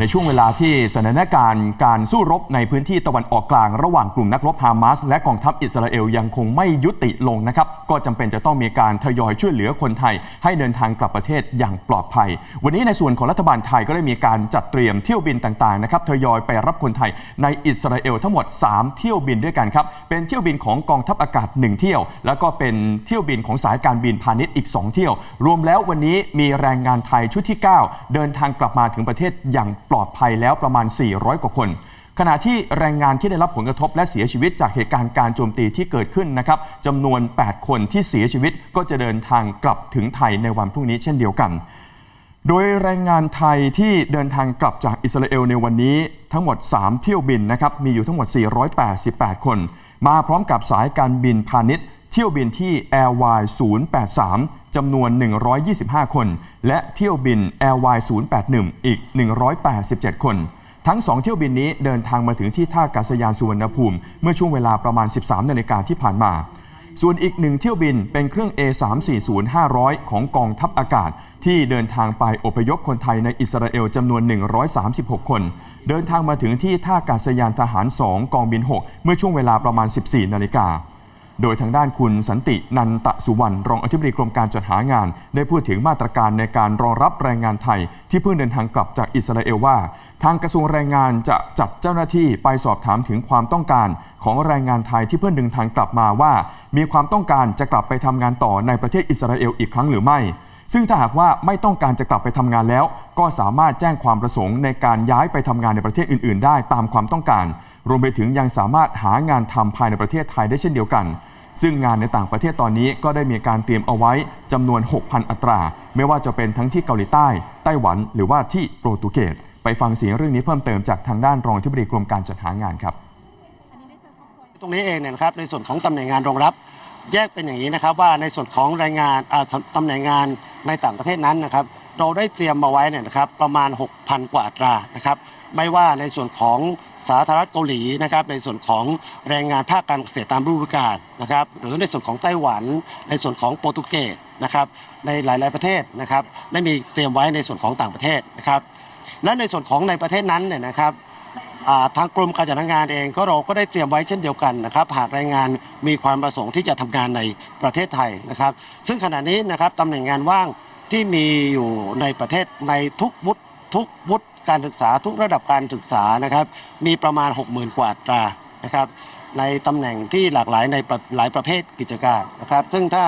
ในช่วงเวลาที่สถานการณ์การสู้รบในพื้นที่ตะวันออกกลาง ระหว่างกลุ่มนักรบฮามาสและกองทัพอิสราเอลยังคงไม่ยุติลงนะครับ ก็จำเป็นจะต้องมีการทยอยช่วยเหลือคนไทย ให้เดินทางกลับประเทศอย่างปลอดภัย วันนี้ในส่วนของรัฐบาลไทยก็ได้มีการจัดเตรียมเที่ยวบินต่างๆนะครับทยอยไปรับคนไทยในอิสราเอลทั้งหมด 3 เที่ยวบินด้วยกันครับเป็นเที่ยวบินของกองทัพอากาศ 1 เที่ยว แล้วก็เป็นเที่ยวบินของสายการบินพาณิชย์อีก 2 เที่ยว รวมแล้ววันนี้มีแรงงานไทยชุดที่ 9 เดินทางกลับมาถึงประเทศอย่างปลอดภัยแล้วประมาณ 400 กว่าคน ขณะที่แรงงานที่ได้รับผลกระทบและเสียชีวิตจากเหตุการณ์การโจมตีที่เกิดขึ้นนะครับจำนวน 8 คนที่เสียชีวิตก็จะเดินทางกลับถึงไทยในวันพรุ่งนี้เช่นเดียวกันโดยแรงงานไทยที่เดินทางกลับจากอิสราเอลในวันนี้ทั้งหมด 3 เที่ยวบินนะครับมีอยู่ทั้งหมด 488 คน มาพร้อมกับสายการบินพาณิชย์ ที่ยวบินที่ Air Y 083จำนวน 125 คน และเที่ยวบิน Air Y 081 อีก 187 คน ทั้ง 2 เที่ยวบินนี้เดินทางมาถึงที่ท่ากาศยานสุวรรณภูมิ เมื่อช่วงเวลาประมาณ 13 นาฬิกาที่ผ่านมา ส่วนอีกหนึ่งเที่ยวบินเป็นเครื่อง A340-500 ของกองทัพอากาศ ที่เดินทางไปอพยพคนไทยในอิสราเอลจำนวน 136 คน เดินทางมาถึงที่ท่าอากาศยานทหาร 2 กองบิน 6 เมื่อช่วงเวลาประมาณ 14 นาฬิกา โดยทางด้านคุณสันตินันตะสุวรรณรองอธิบดีกรมการจัดหางาน ได้พูดถึงมาตรการในการรองรับแรงงานไทย ที่เพิ่งเดินทางกลับจากอิสราเอลว่า ทางกระทรวงแรงงานจะจัดเจ้าหน้าที่ไปสอบถามถึงความต้องการของแรงงานไทยที่เพิ่งเดินทางกลับมาว่า มีความต้องการจะกลับไปทำงานต่อในประเทศอิสราเอลอีกครั้งหรือไม่ ซึ่งถ้าหากว่าไม่ต้องการจะกลับไปทำงานแล้ว ก็สามารถแจ้งความประสงค์ในการย้ายไปทำงานในประเทศอื่น ๆ ได้ตามความต้องการ รวมไปถึงยังสามารถหางานทำภายในประเทศไทยได้เช่นเดียวกัน ซึ่งงานในต่างประเทศตอนนี้ก็ได้มีการเตรียมเอาไว้จำนวน 6,000 อัตรา ไม่ว่าจะเป็นทั้งที่เกาหลีใต้ ไต้หวัน หรือว่าที่โปรตุเกสไปฟังเสียงเรื่องนี้เพิ่มเติมจากทางด้านรองอธิบดีกรมการจัดหางานครับ ตรงนี้เองเนี่ยนะครับในส่วนของตำแหน่งงานรองรับแยกเป็นอย่างนี้นะครับว่าในส่วนของแรงงานอ่าตตำแหน่งงานในต่างประเทศนั้นนะครับ เราได้เตรียมมาไว้เนี่ยนะครับประมาณ 6,000 กว่าอัตรานะครับไม่ว่าในส่วนของสาธารณรัฐเกาหลีนะครับในส่วนของแรงงานภาคการเกษตรตามฤดูกาลนะครับหรือในส่วนของไต้หวัน ในส่วนของโปรตุเกสนะครับในหลาย ๆประเทศนะครับได้มีเตรียมไว้ในส่วนของต่างประเทศนะครับและในส่วนของในประเทศนั้นเนี่ยนะครับทางกรมการจัดงานเองก็เราก็ได้เตรียมไว้เช่นเดียวกันนะครับหากแรงงานมีความประสงค์ที่จะทำงานในประเทศไทยนะครับ ซึ่งขณะนี้นะครับตำแหน่งงานว่าง ที่มีอยู่ในประเทศในทุกวุฒิทุกวุฒิการศึกษาทุกระดับการศึกษานะครับ มีประมาณ 60,000 กว่าตรานะครับ ในตำแหน่งที่หลากหลายในหลายประเภทกิจการนะครับ ซึ่งถ้า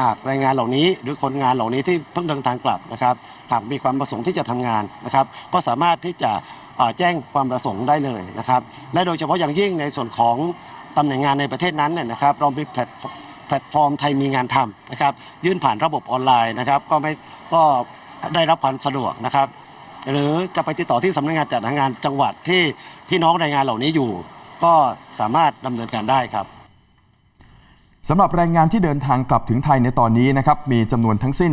หากแรงงานเหล่านี้หรือคนงานเหล่านี้ที่เพิ่งเดินทางกลับนะครับ หากมีความประสงค์ที่จะทำงานนะครับ ก็สามารถที่จะแจ้งความประสงค์ได้เลยนะครับ และโดยเฉพาะอย่างยิ่งในส่วนของตำแหน่งงานในประเทศนั้นเนี่ยนะครับเรามีแพลต แพลตฟอร์มไทยมีงานทำนะครับ ยื่นผ่านระบบออนไลน์นะครับ ก็ไม่ก็ได้รับความสะดวกนะครับ หรือจะไปติดต่อที่สำนักงานจัดหางานจังหวัดที่พี่น้องแรงงานเหล่านี้อยู่ ก็สามารถดำเนินการได้ครับสำหรับแรงงานที่เดินทางกลับถึงไทยในตอนนี้นะครับมีจำนวนทั้งสิ้น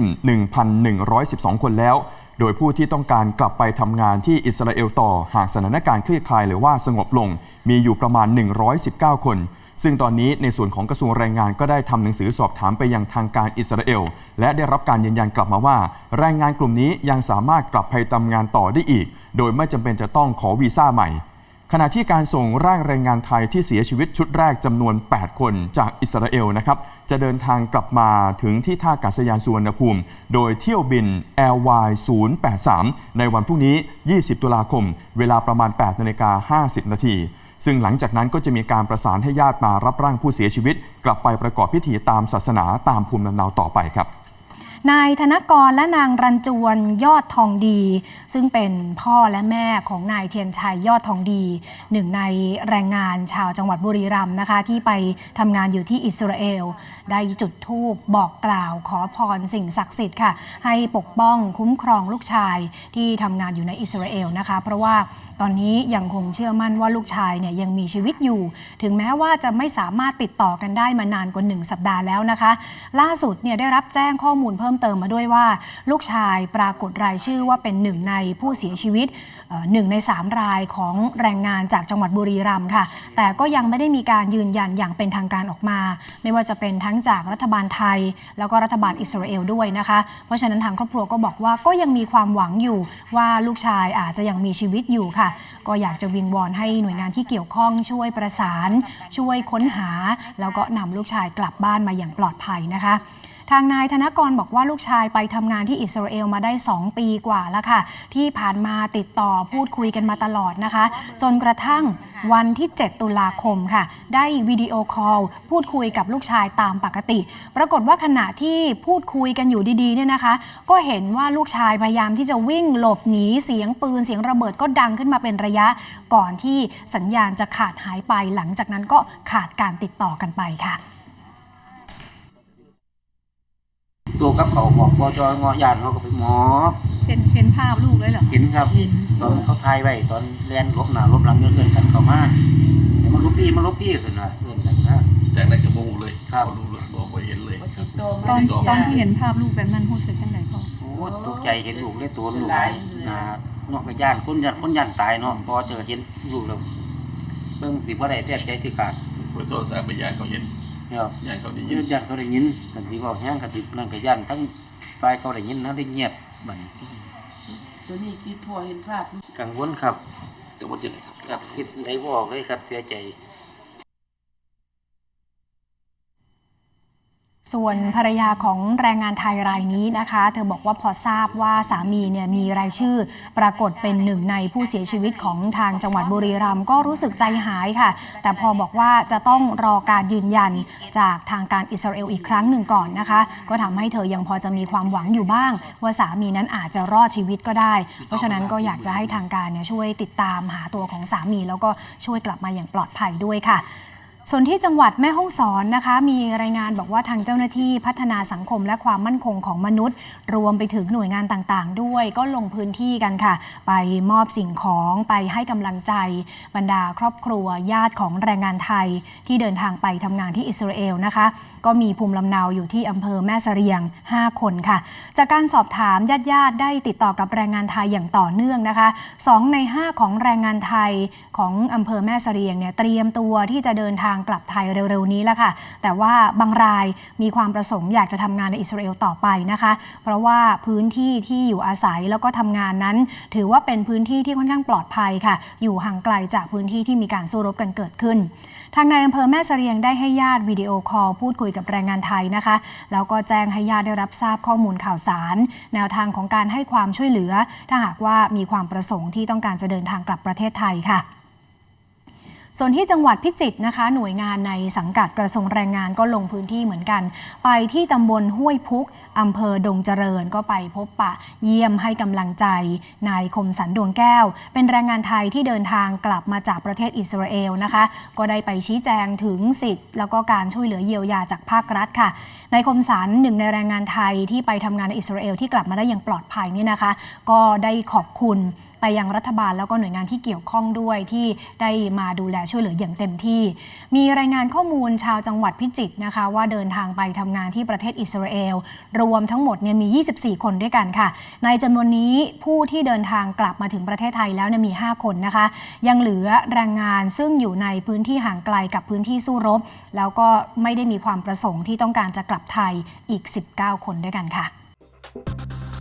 1,112 คนแล้ว โดยผู้ที่ต้องการกลับไปทำงานที่อิสราเอลต่อหากสถานการณ์คลี่คลายหรือว่าสงบลง มีอยู่ประมาณ 119 คน ซึ่งตอนนี้ในส่วนของกระทรวงแรงงานก็ได้ทำหนังสือสอบถามไปยังทางการอิสราเอล และได้รับการยืนยันกลับมาว่า แรงงานกลุ่มนี้ยังสามารถกลับไปทำงานต่อได้อีก โดยไม่จำเป็นจะต้องขอวีซ่าใหม่ ขณะที่การส่งร่างแรงงานไทยที่เสียชีวิตชุดแรกจำนวน 8 คนจากอิสราเอลนะครับจะเดินทางกลับมาถึงที่ท่าอากาศยานสุวรรณภูมิ โดยเที่ยวบิน Airway 083ในวันพรุ่งนี้ 20 ตุลาคม เวลาประมาณ8นาฬิกา50 นาที ซึ่งหลังจากนั้นก็จะมีการประสานให้ญาติมารับร่างผู้เสียชีวิต กลับไปประกอบพิธีตามศาสนาตามภูมิลำเนาต่อไปครับ นายธนกรและนางรันจวนยอดทองดี ซึ่งเป็นพ่อและแม่ของนายเทียนชัยยอดทองดี หนึ่งในแรงงานชาวจังหวัดบุรีรัมย์นะคะ ที่ไปทำงานอยู่ที่อิสราเอล ได้จุดธูปบอกกล่าวขอพรสิ่งศักดิ์สิทธิ์ค่ะ ให้ปกป้องคุ้มครองลูกชายที่ทำงานอยู่ในอิสราเอลนะคะ เพราะว่าตอนนี้ยังคงเชื่อมั่นว่าลูกชายเนี่ยยังมีชีวิตอยู่ ถึงแม้ว่าจะไม่สามารถติดต่อกันได้มานานกว่า 1 สัปดาห์แล้วนะคะ ล่าสุดเนี่ยได้รับแจ้งข้อมูลเพิ่มมเติมมาด้วยว่า ลูกชายปรากฏรายชื่อว่าเป็นหนึ่งในผู้เสียชีวิตหนึ่งในสามรายของแรงงานจากจังหวัดบุรีรัมย์ค่ะ แต่ก็ยังไม่ได้มีการยืนยันอย่างเป็นทางการออกมา ไม่ว่าจะเป็นทั้งจากรัฐบาลไทย แล้วก็รัฐบาลอิสราเอลด้วยนะคะ เพราะฉะนั้นทางครอบครัวก็บอกว่าก็ยังมีความหวังอยู่ว่าลูกชายอาจจะยังมีชีวิตอยู่ค่ะ ก็อยากจะวิงวอนให้หน่วยงานที่เกี่ยวข้องช่วยประสาน ช่วยค้นหา แล้วก็นำลูกชายกลับบ้านมาอย่างปลอดภัยนะคะ ทางนายธนกรบอกว่าลูกชายไปทำงานที่อิสราเอลมาได้ 2 ปีกว่าแล้วค่ะ ที่ผ่านมาติดต่อพูดคุยกันมาตลอดนะคะ จนกระทั่งวันที่ 7 ตุลาคมค่ะ ได้วิดีโอคอลพูดคุยกับลูกชายตามปกติ ปรากฏว่าขณะที่พูดคุยกันอยู่ดีๆเนี่ยนะคะ ก็เห็นว่าลูกชายพยายามที่จะวิ่งหลบหนีเสียงปืนเสียงระเบิดก็ดังขึ้นมาเป็นระยะ ก่อนที่สัญญาณจะขาดหายไปหลังจากนั้นก็ขาดการติดต่อกันไปค่ะ ตัวกับเขาหมอกบจอยงอยานเขาก็ไปหมอบเห็นเห็นภาพลูกเลยเหรอเห็นครับ ตอนเขาทายไว้ตอนเรียนลบหน้าลบหลังเลื่อนๆกันเข้ามาแต่มันลบพี่มันลบพี่ขึ้นนะเลื่อนกันนะจากนั้นก็โมโหเลยครับพอรู้เลยบอกไปเห็นเลยตอนตอนที่เห็นภาพลูกแบบนั้นรู้สึกจังไงพ่อโอ้ตกใจเห็นลูกเลยตัวลูกหายนะนอกกระย่านคนยันคนยันตายเนาะพอเจอเห็นลูกแล้วเบิ่งสิบ่ได้แท้ใจสิขาดโดยโทรศัพท์ไปยานเขาเห็น เนี่ยยานเขาได้ยิยืนนยันเขาได้ยินกันสิบอกแห้งกันสินั่นกระย่านทั้งฝ่ายเขาได้ยินนะได้เงียบบัดนี้ตัวนี้คิดพอเห็นภาพกังวลครับแต่ว่าจะไหนครับครับคิดไหนบอกเลยครับเสียใจ ส่วนภรรยาของแรงงานไทยรายนี้นะคะ เธอบอกว่าพอทราบว่าสามีเนี่ยมีรายชื่อ ปรากฏเป็นหนึ่งในผู้เสียชีวิตของทางจังหวัดบุรีรัมย์ก็รู้สึกใจหายค่ะ แต่พอบอกว่าจะต้องรอการยืนยันจากทางการอิสราเอลอีกครั้งหนึ่งก่อนนะคะ ก็ทำให้เธอยังพอจะมีความหวังอยู่บ้าง ว่าสามีนั้นอาจจะรอดชีวิตก็ได้ เพราะฉะนั้นก็อยากจะให้ทางการเนี่ยช่วยติดตามหาตัวของสามี แล้วก็ช่วยกลับมาอย่างปลอดภัยด้วยค่ะ ส่วนที่จังหวัดแม่ฮ่องสอนนะคะ มีรายงานบอกว่าทางเจ้าหน้าที่พัฒนาสังคมและความมั่นคงของมนุษย์ รวมไปถึงหน่วยงานต่างๆ ด้วย ก็ลงพื้นที่กันค่ะ ไปมอบสิ่งของไปให้กำลังใจ บรรดาครอบครัวญาติของแรงงานไทย ที่เดินทางไปทำงานที่อิสราเอลนะคะ ก็มีภูมิลำเนาอยู่ที่อำเภอแม่เสรียง 5 คนค่ะ จากการสอบถามญาติๆได้ติดต่อกับแรงงานไทยอย่างต่อเนื่องนะคะสองใน 5 ของแรงงานไทยของอำเภอแม่เสรียงเนี่ยเตรียมตัวที่จะเดินทางกลับไทยเร็วๆนี้แล้วค่ะ แต่ว่าบางรายมีความประสงค์อยากจะทำงานในอิสราเอลต่อไปนะคะ เพราะว่าพื้นที่ที่อยู่อาศัยแล้วก็ทำงานนั้น ถือว่าเป็นพื้นที่ที่ค่อนข้างปลอดภัยค่ะ อยู่ห่างไกลจากพื้นที่ที่มีการสู้รบกันเกิดขึ้นทางนายอำเภอแม่เสรียงได้ให้ญาติวิดีโอคอลพูดคุยกับแรงงานไทยนะคะ แล้วก็แจ้งให้ญาติได้รับทราบข้อมูลข่าวสาร แนวทางของการให้ความช่วยเหลือ ถ้าหากว่ามีความประสงค์ที่ต้องการจะเดินทางกลับประเทศไทยค่ะ ส่วนที่จังหวัดพิจิตรนะคะ หน่วยงานในสังกัดกระทรวงแรงงานก็ลงพื้นที่เหมือนกัน ไปที่ตำบลห้วยพุกอำเภอดงเจริญก็ไปพบปะเยี่ยมให้กำลังใจ นายคมสันดวงแก้ว เป็นแรงงานไทยที่เดินทางกลับมาจากประเทศอิสราเอลนะคะ ก็ได้ไปชี้แจงถึงสิทธิ์ แล้วก็การช่วยเหลือเยียวยาจากภาครัฐค่ะนายคมสันหนึ่งในแรงงานไทยที่ไปทำงานในอิสราเอลที่กลับมาได้อย่างปลอดภัยนี่นะคะ ก็ได้ขอบคุณ ไปยังรัฐบาลแล้วก็หน่วยงานที่เกี่ยวข้องด้วยที่ได้มาดูแลช่วยเหลืออย่างเต็มที่ มีรายงานข้อมูลชาวจังหวัดพิจิตรนะคะ ว่าเดินทางไปทำงานที่ประเทศอิสราเอล รวมทั้งหมดเนี่ยมี 24 คนด้วยกันค่ะ ในจำนวนนี้ผู้ที่เดินทางกลับมาถึงประเทศไทยแล้วเนี่ยมี 5 คนนะคะ ยังเหลือแรงงานซึ่งอยู่ในพื้นที่ห่างไกลกับพื้นที่สู้รบ แล้วก็ไม่ได้มีความประสงค์ที่ต้องการจะกลับไทยอีก 19 คนด้วยกันค่ะ